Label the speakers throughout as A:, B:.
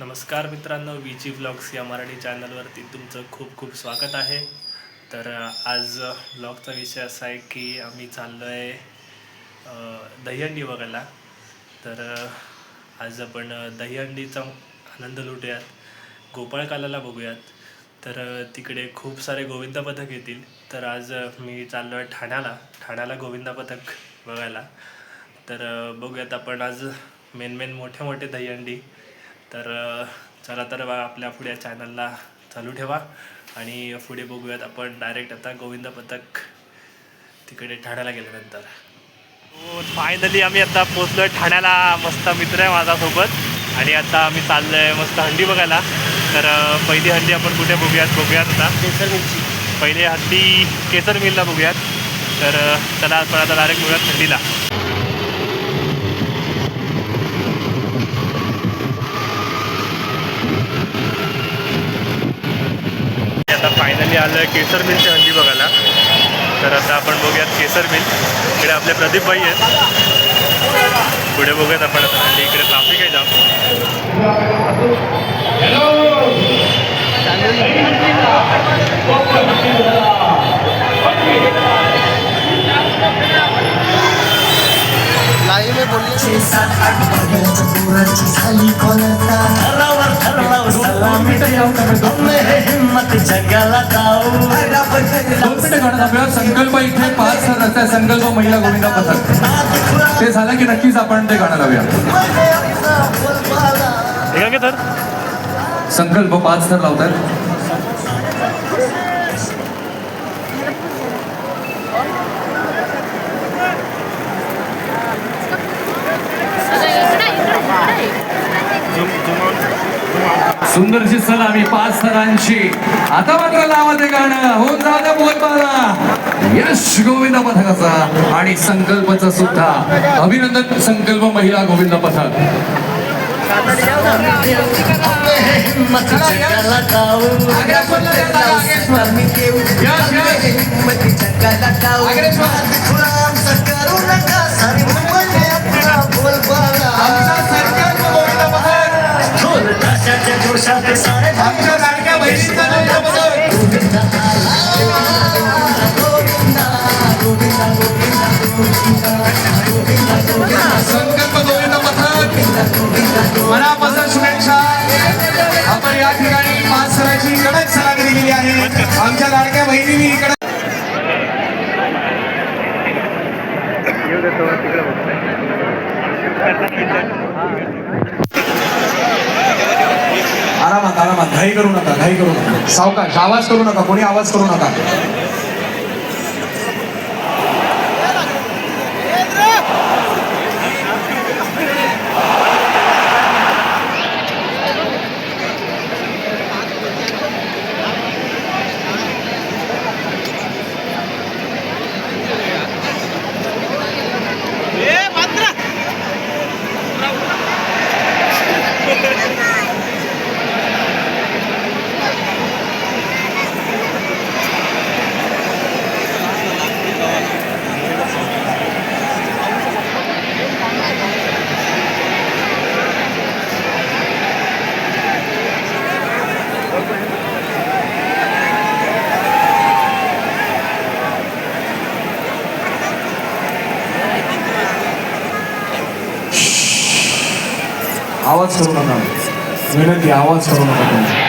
A: नमस्कार मित्रांनो we G blogs या मराठी चॅनलवरती तुमचं खूप खूप स्वागत आहे. तर आज ब्लॉगचा विषय असा आहे की आम्ही चाललो आहे दहीहंडी बघायला. तर आज आपण दहीहंडीचा आनंद लुटूयात गोपाळकालाला बघूयात. तर तिकडे खूप सारे गोविंदा पथक येतील. तर आज मी चाललो आहे ठाण्याला ठाण्याला गोविंदा पथक बघायला. तर बघूयात आपण आज मेन मेन मोठे मोठे दहीहंडी. तर चला तर बा आपल्या पुढे चॅनलला चालू ठेवा आणि पुढे बघूयात आपण डायरेक्ट आता गोविंद पथक तिकडे ठाण्याला गेल्यानंतर. फायनली आम्ही आता पोचलो ठाण्याला मस्त मित्र आहे माझ्यासोबत. आणि आता आम्ही चाललो आहे मस्त हंडी बघायला. तर पहिली हंडी आपण कुठे बघूयात? बघूयात आता.
B: केसर मिरची
A: पहिले हंडी केसर मिलला बघूयात. तर चला आपण आता डायरेक्ट बघूयात हंडीला आता फायनली आलो आहे केसर मिलची हंडी बघायला. तर आता आपण बघूयात केसर मिल. इकडे आपले प्रदीप भाई आहेत. पुढे बघूयात आपण आता. हंडी इकडे ट्राफिक आहे जाम.
C: आपल्याला संकल्प इथे पाच सर रस्ता संकल्प महिला गोविंदा पथक ते झालं की नक्कीच आपण ते गाणं लावूया
A: हे का तर
C: संकल्प पाच सर लावतात सुंदरशी सलामी पाच सरांची आता मात्र लावा ते गाणं होऊन जाऊ द्या बोलबाला यश गोविंद पथकाचा आणि संकल्पचा सुद्धा. अभिनंदन संकल्प महिला गोविंद पथक. आरामात आरामात. घाई करू नका घाई करू नका. सावकाश आवाज करू नका कोणी आवाज करू नका. आवाज करू नका विनंती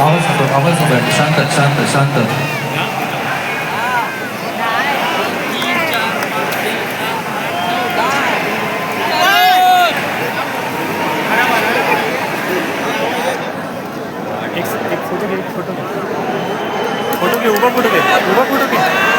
C: आवाज करू नका तुम्ही. आवाज होतो आवाज होतो शांत शांत शांत
A: एक एक फोटो घे फोटो घे फोटो उभा कुठे दे उभा कुठे